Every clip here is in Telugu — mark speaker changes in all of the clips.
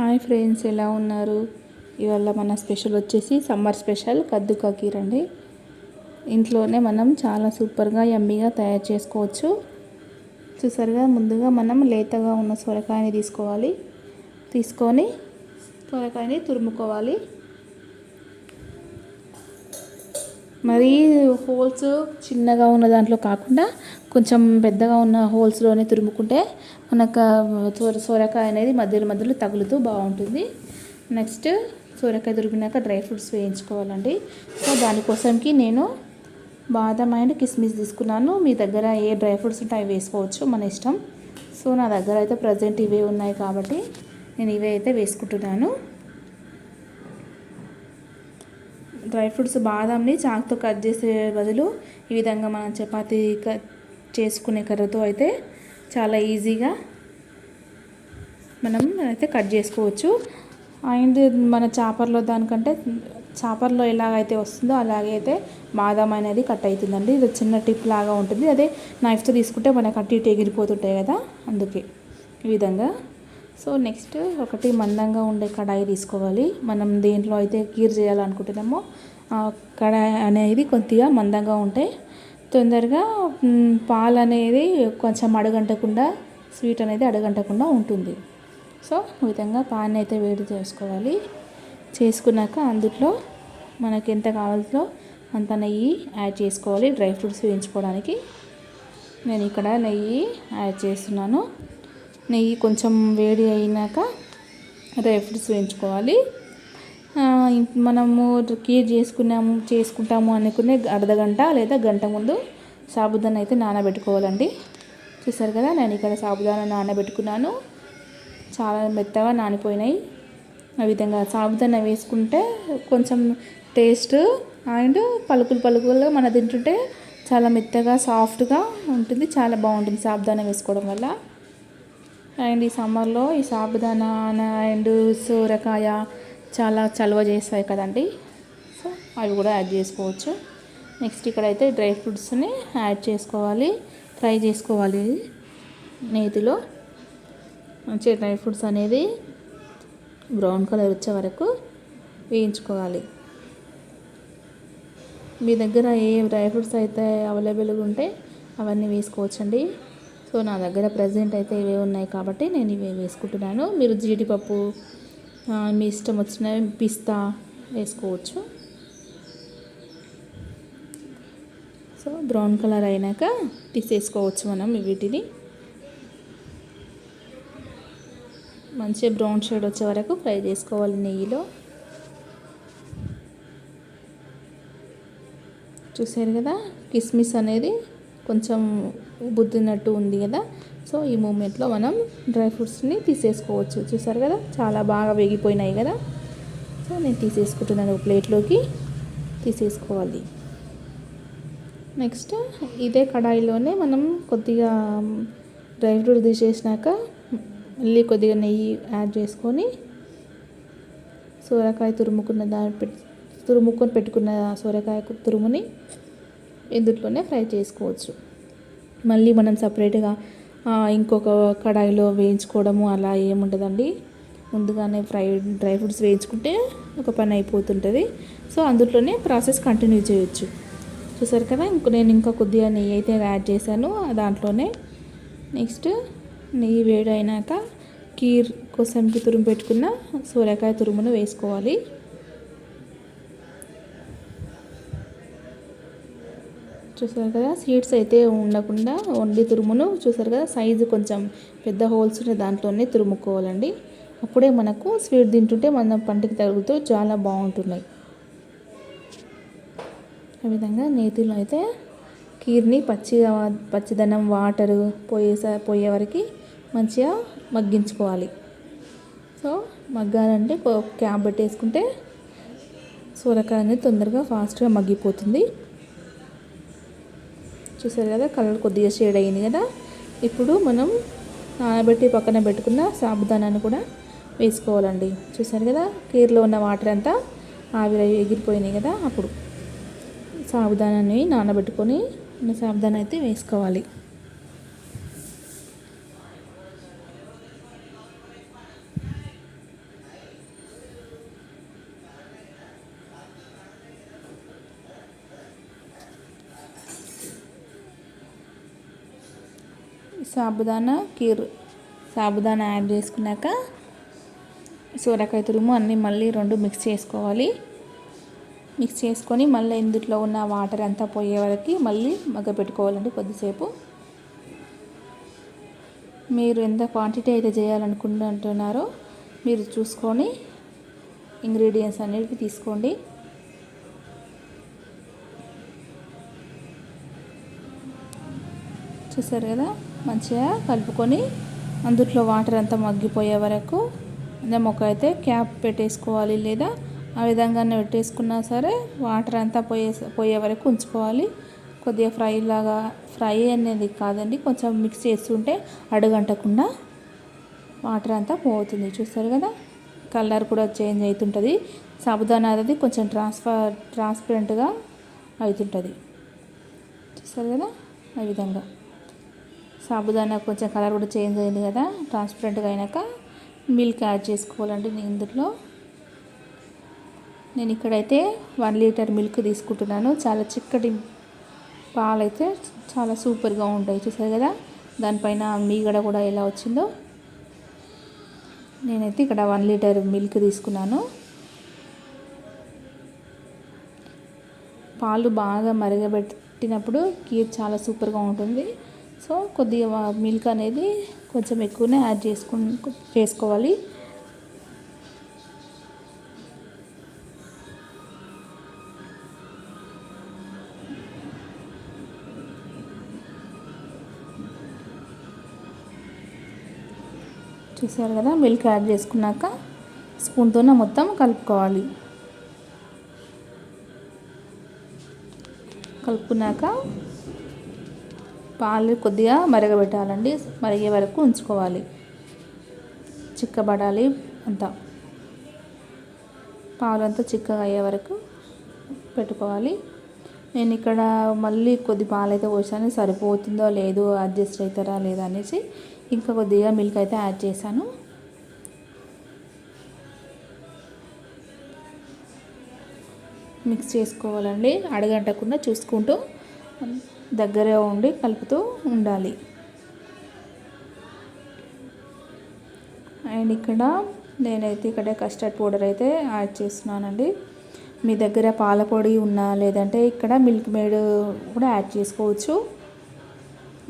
Speaker 1: హాయ్ ఫ్రెండ్స్ ఎలా ఉన్నారు? ఇవాళ మన స్పెషల్ వచ్చేసి సమ్మర్ స్పెషల్ కద్దు కకీర్ అండి. ఇంట్లోనే మనం చాలా సూపర్గా యమ్మీగా తయారు చేసుకోవచ్చు. చూసారుగా ముందుగా మనం లేతగా ఉన్న సొరకాయని తీసుకోవాలి. తీసుకొని సొరకాయని తురుముకోవాలి. మరీ హోల్స్ చిన్నగా ఉన్న దాంట్లో కాకుండా కొంచెం పెద్దగా ఉన్న హోల్స్లోనే తురుముకుంటే మనకు సొర సొరకాయ అనేది మధ్యలో మధ్యలో తగులుతూ బాగుంటుంది. నెక్స్ట్ సొరకాయ తురిమినాక డ్రై ఫ్రూట్స్ వేయించుకోవాలండి. సో దానికోసంకి నేను బాదం అండ్ కిస్మిస్ తీసుకున్నాను. మీ దగ్గర ఏ డ్రై ఫ్రూట్స్ ఉంటే అవి వేసుకోవచ్చు మన ఇష్టం. సో నా దగ్గర అయితే ప్రజెంట్ ఇవే ఉన్నాయి కాబట్టి నేను ఇవే అయితే వేసుకుంటున్నాను. డ్రై ఫ్రూట్స్ బాదాంని చాకుతో కట్ చేసే బదులు ఈ విధంగా మనం చపాతీ చేసుకునే కర్రతో అయితే చాలా ఈజీగా మనం అయితే కట్ చేసుకోవచ్చు. అండ్ మన చాపర్లో దానికంటే చాపర్లో ఎలాగైతే వస్తుందో అలాగే అయితే బాదం అనేది కట్ అవుతుందండి. ఇది చిన్న టిప్ లాగా ఉంటుంది. అదే నైఫ్తో తీసుకుంటే మనకు అట్టి ఇటు ఎగిరిపోతుంటాయి కదా అందుకే ఈ విధంగా సో నెక్స్ట్ ఒకటి మందంగా ఉండే కడాయి తీసుకోవాలి. మనం దేంట్లో అయితే కీర్ చేయాలనుకుంటున్నామో ఆ కడాయి అనేది కొద్దిగా మందంగా ఉంటే తొందరగా పాలు అనేది కొంచెం అడగంటకుండా స్వీట్ అనేది అడగంటకుండా ఉంటుంది. సో ఈ విధంగా పాన్ అయితే వేడి చేసుకోవాలి. చేసుకున్నాక అందులో మనకి ఎంత కావాలో అంత నెయ్యి యాడ్ చేసుకోవాలి. డ్రై ఫ్రూట్స్ వేయించుకోవడానికి. నేను ఇక్కడ నెయ్యి యాడ్ చేస్తున్నాను. నెయ్యి కొంచెం వేడి అయినాక డ్రై ఫ్రూట్స్ వేయించుకోవాలి మనము కీర్ చేసుకున్నాము చేసుకుంటాము అనుకునే అర్ధగంట లేదా గంట ముందు సాబుదానా అయితే నానబెట్టుకోవాలండి. చూసారు కదా నేను ఇక్కడ సాబుదానా నానబెట్టుకున్నాను. చాలా మెత్తగా నానిపోయినాయి. ఆ విధంగా సాబుదానా వేసుకుంటే కొంచెం టేస్ట్ అండ్ పలుకులు పలుకులుగా మన తింటుంటే చాలా మెత్తగా సాఫ్ట్గా ఉంటుంది. చాలా బాగుంటుంది సాబుదానా వేసుకోవడం వల్ల. అండ్ ఈ సమ్మర్లో ఈ సాబుదానా అండ్ సూరకాయ చాలా చలువ చేస్తాయి కదండి. సో అవి కూడా యాడ్ చేసుకోవచ్చు. నెక్స్ట్ ఇక్కడైతే డ్రై ఫ్రూట్స్ని యాడ్ చేసుకోవాలి ఫ్రై చేసుకోవాలి నేతిలో. మంచి డ్రై ఫ్రూట్స్ అనేది బ్రౌన్ కలర్ వచ్చే వరకు వేయించుకోవాలి. మీ దగ్గర ఏ డ్రై ఫ్రూట్స్ అయితే అవైలబుల్గా ఉంటే అవన్నీ వేసుకోవచ్చండి. సో నా దగ్గర ప్రజెంట్ అయితే ఇవే ఉన్నాయి కాబట్టి నేను ఇవే వేసుకుంటున్నాను. మీరు జీడిపప్పు మీ ఇష్టం వచ్చిన పిస్తా వేసుకోవచ్చు. సో బ్రౌన్ కలర్ అయినాక తీసేసుకోవచ్చు మనం వీటిని. మంచిగా బ్రౌన్ షేడ్ వచ్చే వరకు ఫ్రై చేసుకోవాలి నెయ్యిలో. చూసారు కదా? కిస్మిస్ అనేది కొంచెం బుద్దినట్టు ఉంది కదా. సో ఈ మూమెంట్లో మనం డ్రై ఫ్రూట్స్ని తీసేసుకోవచ్చు. చూసారు కదా? చాలా బాగా వేగిపోయినాయి కదా. సో నేను తీసేసుకుంటున్నాను ప్లేట్లోకి. తీసేసుకోవాలి. నెక్స్ట్ ఇదే కడాయిలోనే మనం కొద్దిగా డ్రై ఫ్రూట్స్ తీసేసినాక మళ్ళీ కొద్దిగా నెయ్యి యాడ్ చేసుకొని సోరకాయ తురుముకున్న దాని పెట్టి తురుముకొని పెట్టుకున్న సోరకాయ తురుముని ఇందులోనే ఫ్రై చేసుకోవచ్చు. మళ్ళీ మనం సపరేట్గా ఇంకొక కడాయిలో వేయించుకోవడము అలా ఏముండదండి. ముందుగానే ఫ్రై డ్రై ఫ్రూట్స్ వేయించుకుంటే ఒక పని అయిపోతుంటుంది. సో అందులోనే ప్రాసెస్ కంటిన్యూ చేయొచ్చు. చూసారు కదా ఇంక నేను ఇంకా కొద్దిగా నెయ్యి అయితే యాడ్ చేశాను. దాంట్లోనే నెక్స్ట్ నెయ్యి వేడి అయినాక కీర్ కోసం తురుము పెట్టుకున్న సూర్యకాయ తురుమును వేసుకోవాలి. చూసారు కదా సీడ్స్ అయితే ఉండకుండా ఓన్లీ తురుమును చూసారు కదా సైజు కొంచెం పెద్ద హోల్స్ ఉన్న దాంట్లోనే తురుముకోవాలండి. అప్పుడే మనకు స్వీట్ తింటుంటే మన పంటికి తగులుతూ చాలా బాగుంటున్నాయి. ఆ విధంగా నేతిలో అయితే కీర్ని పచ్చిగా పచ్చిదనం వాటరు పోయేసా పోయే వరకు మంచిగా మగ్గించుకోవాలి. సో మగ్గాలంటే క్యాబ్ పెట్టేసుకుంటే సొరకాయ అనేది తొందరగా ఫాస్ట్గా మగ్గిపోతుంది. చూసారు కదా కలర్ కొద్దిగా షేడ్ అయింది కదా. ఇప్పుడు మనం నానబెట్టి పక్కన పెట్టుకున్న సాబుదానాన్ని కూడా వేసుకోవాలండి. చూసారు కదా కీర్లో ఉన్న వాటర్ అంతా ఆవిరి ఎగిరిపోయినాయి కదా అప్పుడు. సాబుదానాన్ని నానబెట్టుకొని సాబుదానా అయితే వేసుకోవాలి. సాబుదానా కీర్ సాబుదానా యాడ్ చేసుకున్నాక సోరకాయ తురుము అన్నీ మళ్ళీ రెండు మిక్స్ చేసుకోవాలి. మిక్స్ చేసుకొని మళ్ళీ ఇందులో ఉన్న వాటర్ అంతా పోయే వరకు మళ్ళీ మగ్గ పెట్టుకోవాలండి కొద్దిసేపు. మీరు ఎంత క్వాంటిటీ అయితే చేయాలనుకుంటున్నారో మీరు చూసుకొని ఇంగ్రీడియంట్స్ అనేవి తీసుకోండి. చూసారు కదా? మంచిగా కలుపుకొని అందుట్లో వాటర్ అంతా మగ్గిపోయే వరకు మొక్క అయితే క్యాప్ పెట్టేసుకోవాలి లేదా ఆ విధంగానే పెట్టేసుకున్నా సరే వాటర్ అంతా పోయే పోయే వరకు ఉంచుకోవాలి. కొద్దిగా ఫ్రై లాగా ఫ్రై అనేది కాదండి కొంచెం మిక్స్ చేస్తుంటే అడుగంటకుండా వాటర్ అంతా పోతుంది. చూస్తారు కదా కలర్ కూడా చేంజ్ అవుతుంటుంది సాబుదానా అనేది కొంచెం ట్రాన్స్ఫర్ ట్రాన్స్పరెంట్గా అవుతుంటుంది చూస్తారు కదా ఆ విధంగా. సాబుదానా కొంచెం కలర్ కూడా చేంజ్ అయింది కదా ట్రాన్స్పరెంట్గా అయినాక మిల్క్ యాడ్ చేసుకోవాలండి నేను ఇందులో. నేను ఇక్కడైతే వన్ లీటర్ మిల్క్ తీసుకుంటున్నాను. చాలా చిక్కటి పాలు అయితే చాలా సూపర్గా ఉంటాయి చూసారు కదా? దానిపైన మీగడ కూడా ఎలా వచ్చిందో. నేనైతే ఇక్కడ వన్ లీటర్ మిల్క్ తీసుకున్నాను. పాలు బాగా మరగబెట్టినప్పుడు కీర్ చాలా సూపర్గా ఉంటుంది. సో కొద్దిగా మిల్క్ అనేది కొంచెం ఎక్కువనే యాడ్ చేసుకు చేసుకోవాలి. చూసారు కదా మిల్క్ యాడ్ చేసుకున్నాక స్పూన్తోనే మొత్తం కలుపుకోవాలి. కలుపుకున్నాక పాలు కొద్దిగా మరగబెట్టాలండి. మరిగే వరకు ఉంచుకోవాలి. చిక్కబడాలి అంతా. పాలు అంతా చిక్కగా అయ్యే వరకు పెట్టుకోవాలి. నేను ఇక్కడ మళ్ళీ కొద్ది పాలు అయితే పోసాను. సరిపోతుందో లేదో అడ్జస్ట్ అవుతారా లేదా అనేసి ఇంకా కొద్దిగా మిల్క్ అయితే యాడ్ చేశాను. మిక్స్ చేసుకోవాలండి. అడగంటకుండా చూసుకుంటూ దగ్గరే ఉండి కలుపుతూ ఉండాలి. అండ్ ఇక్కడ నేనైతే ఇక్కడ కస్టర్డ్ పౌడర్ అయితే యాడ్ చేస్తున్నానండి. మీ దగ్గర పాల పొడి ఉన్నా లేదంటే ఇక్కడ మిల్క్ మేడ్ కూడా యాడ్ చేసుకోవచ్చు.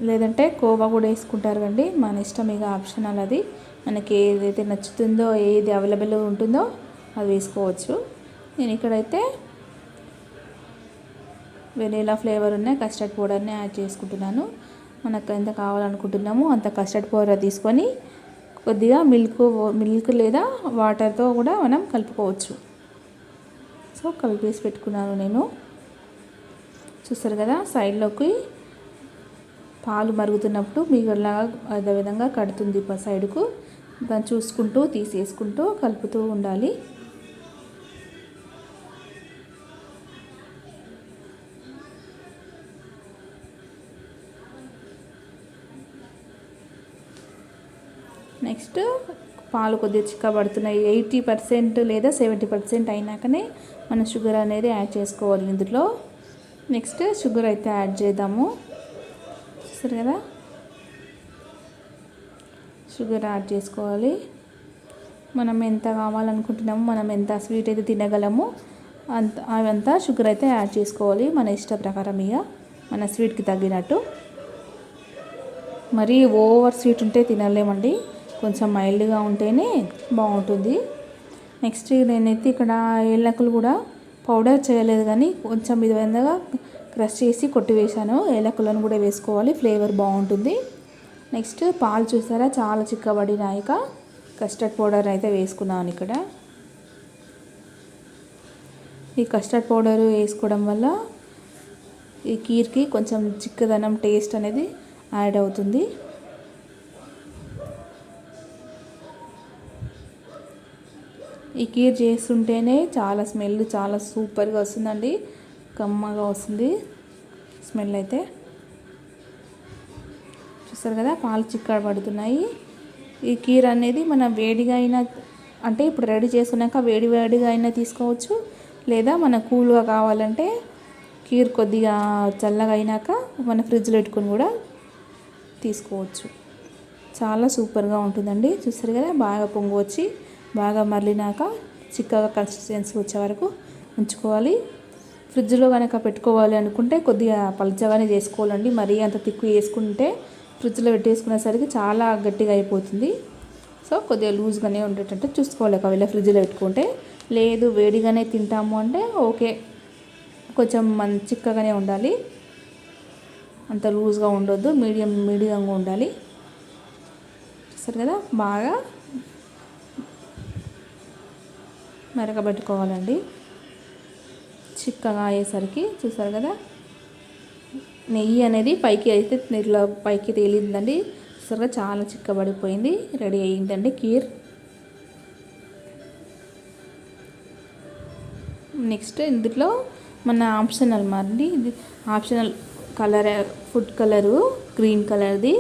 Speaker 1: లేదంటే కోవా కూడా వేసుకుంటారు కండి మన ఇష్టం ఇక ఆప్షనల్ అది. మనకి ఏదైతే నచ్చుతుందో ఏది అవైలబుల్ ఉంటుందో అది వేసుకోవచ్చు. నేను ఇక్కడైతే వెనీలా ఫ్లేవర్ ఉన్న కస్టర్డ్ పౌడర్ని యాడ్ చేసుకుంటున్నాను. మనకు ఎంత కావాలనుకుంటున్నామో అంత కస్టర్డ్ పౌడర్ తీసుకొని కొద్దిగా మిల్క్ మిల్క్ లేదా వాటర్తో కూడా మనం కలుపుకోవచ్చు. సో కలిపేసి పెట్టుకున్నాను నేను. చూస్తారు కదా సైడ్లోకి పాలు మరుగుతున్నప్పుడు మీగడలాగా అదే విధంగా కడుతుంది సైడ్కు. దాన్ని చూసుకుంటూ తీసేసుకుంటూ కలుపుతూ ఉండాలి. నెక్స్ట్ పాలు కొద్దిగా చిక్కబడుతున్నాయి. ఎయిటీ పర్సెంట్ లేదా సెవెంటీ పర్సెంట్ అయినాకనే మనం షుగర్ అనేది యాడ్ చేసుకోవాలి ఇందులో. నెక్స్ట్ షుగర్ అయితే యాడ్ చేద్దాము. చూస్తారు కదా? షుగర్ యాడ్ చేసుకోవాలి. మనం ఎంత కావాలనుకుంటున్నామో మనం ఎంత స్వీట్ అయితే తినగలమో అంత అవంతా షుగర్ అయితే యాడ్ చేసుకోవాలి మన ఇష్ట ప్రకారం ఇక మన స్వీట్కి తగ్గినట్టు మరీ ఓవర్ స్వీట్ ఉంటే తినలేమండి. కొంచెం మైల్డ్గా ఉంటేనే బాగుంటుంది. నెక్స్ట్ నేనైతే ఇక్కడ ఏలకులు కూడా పౌడర్ చేయలేదు కానీ కొంచెం ఇది విధంగా క్రష్ చేసి కొట్టివేశాను ఏలకులను కూడా వేసుకోవాలి ఫ్లేవర్ బాగుంటుంది. నెక్స్ట్ పాలు చూసారా? చాలా చిక్కబడినాయిక కస్టర్డ్ పౌడర్ అయితే వేసుకున్నాను ఇక్కడ. ఈ కస్టర్డ్ పౌడర్ వేసుకోవడం వల్ల ఈ కీర్కి కొంచెం చిక్కదనం టేస్ట్ అనేది యాడ్ అవుతుంది. ఈ కీర్ చేస్తుంటేనే చాలా స్మెల్ చాలా సూపర్గా వస్తుందండి. కమ్మగా వస్తుంది స్మెల్ అయితే. చూస్తారు కదా పాలు చిక్కడ పడుతున్నాయి. ఈ కీర్ అనేది మన వేడిగా అయినా అంటే ఇప్పుడు రెడీ చేసుకున్నాక వేడి వేడిగా అయినా తీసుకోవచ్చు. లేదా మన కూల్గా కావాలంటే కీర్ కొద్దిగా చల్లగా అయినాక మన ఫ్రిడ్జ్లో పెట్టుకొని కూడా తీసుకోవచ్చు. చాలా సూపర్గా ఉంటుందండి. చూస్తారు కదా బాగా పొంగు వచ్చి బాగా మరలినాక చిక్కగా కన్సిస్టెన్సీ వచ్చే వరకు ఉంచుకోవాలి. ఫ్రిడ్జ్లో కనుక పెట్టుకోవాలి అనుకుంటే కొద్దిగా పలుచగానే చేసుకోవాలండి. మరీ అంత తిక్కు వేసుకుంటే ఫ్రిడ్జ్లో పెట్టేసుకునేసరికి చాలా గట్టిగా అయిపోతుంది. సో కొద్దిగా లూజ్గానే ఉండేటట్టు చూసుకోవాలి. ఒకవేళ ఫ్రిడ్జ్లో పెట్టుకుంటే లేదు వేడిగానే తింటాము అంటే ఓకే. కొంచెం మన చిక్కగానే ఉండాలి. అంత లూజ్గా ఉండొద్దు. మీడియం మీడియంగా ఉండాలి. చూస్తారు కదా? బాగా మెరగబెట్టుకోవాలండి చిక్కగా అయ్యేసరికి చూసారు కదా నెయ్యి అనేది పైకి అయితే ఇట్లా పైకి తేలిందండి. చూసారుగా చాలా చిక్కబడిపోయింది. రెడీ అయ్యిందండి కీర్. నెక్స్ట్ ఇందులో మన ఆప్షనల్ మరి ఇది optional colour food colour green కలర్ది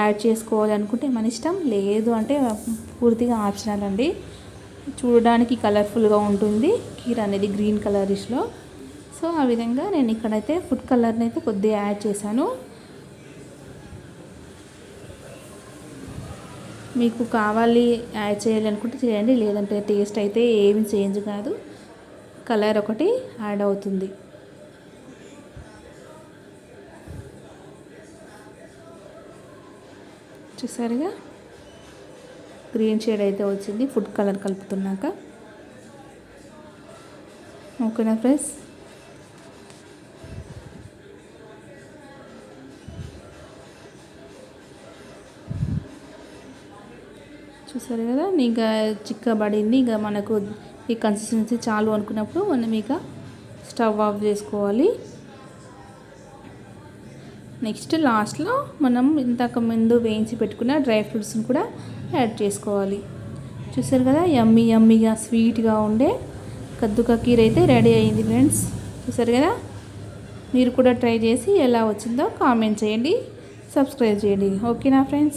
Speaker 1: యాడ్ చేసుకోవాలనుకుంటే మన ఇష్టం లేదు అంటే పూర్తిగా ఆప్షనల్ అండి. చూడడానికి కలర్ఫుల్గా ఉంటుంది. కీర్ అనేది గ్రీన్ కలరిష్లో. సో ఆ విధంగా నేను ఇక్కడైతే ఫుడ్ కలర్ని అయితే కొద్దిగా యాడ్ చేశాను. మీకు కావాలి యాడ్ చేయాలి అనుకుంటే చేయండి. లేదంటే టేస్ట్ అయితే ఏమి చేంజ్ కాదు. కలర్ ఒకటి యాడ్ అవుతుంది. చూసారుగా? గ్రీన్ షేడ్ అయితే వచ్చింది. ఫుడ్ కలర్ కలుపుతున్నాక. ఓకేనా ఫ్రెండ్స్? చూసారు కదా? ఇంకా చిక్కబడింది ఇంకా మనకు ఈ కన్సిస్టెన్సీ చాలు అనుకున్నప్పుడు మనం ఇక స్టవ్ ఆఫ్ చేసుకోవాలి. నెక్స్ట్ లాస్ట్లో మనం ఇంతకు ముందు వేయించి పెట్టుకున్న డ్రై ఫ్రూట్స్ని కూడా యాడ్ చేసుకోవాలి. చూసారు కదా యమ్మీ యమ్మీగా స్వీట్గా ఉండే కద్దుక కీర్ అయితే రెడీ అయింది ఫ్రెండ్స్. చూసారు కదా మీరు కూడా ట్రై చేసి ఎలా వచ్చిందో కామెంట్ చేయండి సబ్స్క్రైబ్ చేయండి. ఓకేనా ఫ్రెండ్స్?